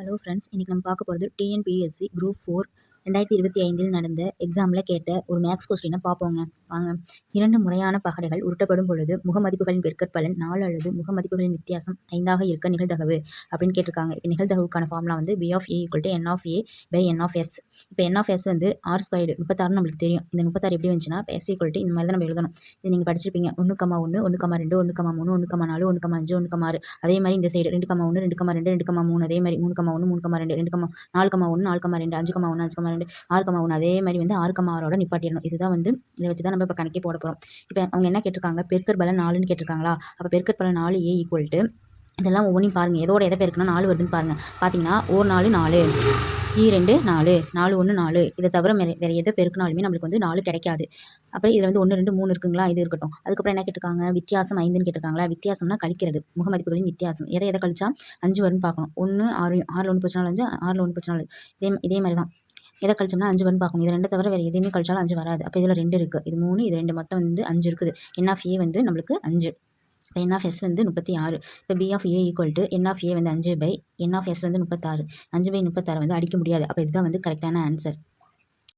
Hello friends இன்றைக்கி நம்ம பார்க்க போகிறது டிஎன்பிஎஸ்சி குரூப் ஃபோர் ரெண்டாயிரத்தி இருபத்தி ஐந்தில் நடந்த எக்ஸாமில் கேட்ட ஒரு மேக்ஸ் கொஸ்டினை பார்ப்போங்க வாங்க. இரண்டு முறையான பகடைகள் உருட்டப்படும் பொழுது முகமதிப்புகளின் பெருக்கற்பலன் நாலு அல்லது முகமதிப்புகளின் வித்தியாசம் ஐந்தாக இருக்க நிகழ்தகவு அப்படின்னு கேட்டிருக்காங்க. இப்போ நிகழ்தகவுக்கான ஃபார்முலா வந்து P of A equal to N of A by N of S இப்போ என் ஆஃப் எஸ் வந்து ஆர் ஸ்கொயர்டு முப்பத்தாறு நம்மளுக்கு தெரியும். இந்த முப்பத்தாறு எப்படி வந்துச்சுன்னா இப்போ எஸ் ஈக்குவல் டு இந்த மாதிரி தான் நம்ம எழுதணும். இது நீங்கள் படிச்சிருப்பீங்க. ஒன்று கமா ஒன்று ஒன்று கமா ரெண்டு ஒன்று கமா மூணு ஒன்று கமா நாலு ஒன்று கமா அஞ்சு ஒன்று கமா ஆறு. அதே மாதிரி இந்த சைடு ரெண்டு கமா ஒன்று ரெண்டு கமா ரெண்டு ரெண்டு கமா மூணு அதே மாதிரி மூணு கமா ஒன்று மூணு கமா ரெண்டு ரெண்டு கமா நாலு கமா ஒன்று நாலு கமா ரெண்டு அஞ்சு கமா ஒன்று அஞ்சு கமா ரெண்டு ஆறு கமா ஒன்று அதே மாதிரி வந்து ஆறு கமா ஆறோட நிப்பாட்டிடணும். இதுதான் வந்து இதை வச்சு தான் நம்ம இப்போ கணக்கே போட போகிறோம் இப்போ அவங்க என்ன கேட்டிருக்காங்க? பெருக்கர் பலன் நாலுன்னு கேட்டிருக்காங்களா? அப்போ பெருக்கர் பலன் நாலு ஏ ஈக்குவல் டு இதெல்லாம் ஒவ்வொன்றையும் பாருங்கள் எதோட எதை பெருக்குனா நாலு வருதுன்னு பாருங்கள் பார்த்தீங்கன்னா ஒரு நாலு நாலு ஈ ரெண்டு நாலு நாலு ஒன்று நாலு. இதை தவிர வேறு வேறு எதை பெருக்கினாலுமே நம்மளுக்கு வந்து நாலு கிடைக்காது. அப்புறம் இதில் வந்து ஒன்று ரெண்டு மூணு இருக்குங்களா? இது இருக்கட்டும். அதுக்கப்புறம் என்ன கேட்டிருக்காங்க? வித்தியாசம் ஐந்துன்னு கேட்டிருக்காங்களா? வித்தியாசம்னா கழிக்கிறது. முகமதிப்புகளின் வித்தியாசம். எதை எதை கழிச்சா? அஞ்சு வரும்னு பார்க்கணும். ஒன்று ஆறு ஆறில் ஒன்று பிரச்சனை அஞ்சு ஆறில் ஒன்று பிரச்சனை இதே இதே மாதிரி தான் எதை கழிச்சோம்னா அஞ்சு வரும்னு பார்க்கணும் இது ரெண்டு தவிர வேறு எதுவுமே கழிச்சாலும் அஞ்சு வராது. அப்போ இதில் ரெண்டு இருக்குது இது மூணு இது ரெண்டு. மொத்தம் வந்து அஞ்சு இருக்குது. என் ஆஃப் ஏ வந்து நம்மளுக்கு அஞ்சு. இப்போ என் ஆஃப் எஸ் வந்து முப்பத்தி ஆறு. இப்போ P of A equal to N of A வந்து அஞ்சு பை என் ஆஃப் எஸ் வந்து முப்பத்தாறு. அஞ்சு பை முப்பத்தாறு வந்து அடிக்க முடியாது. அப்போ இதுதான் வந்து கரெக்டான ஆன்சர்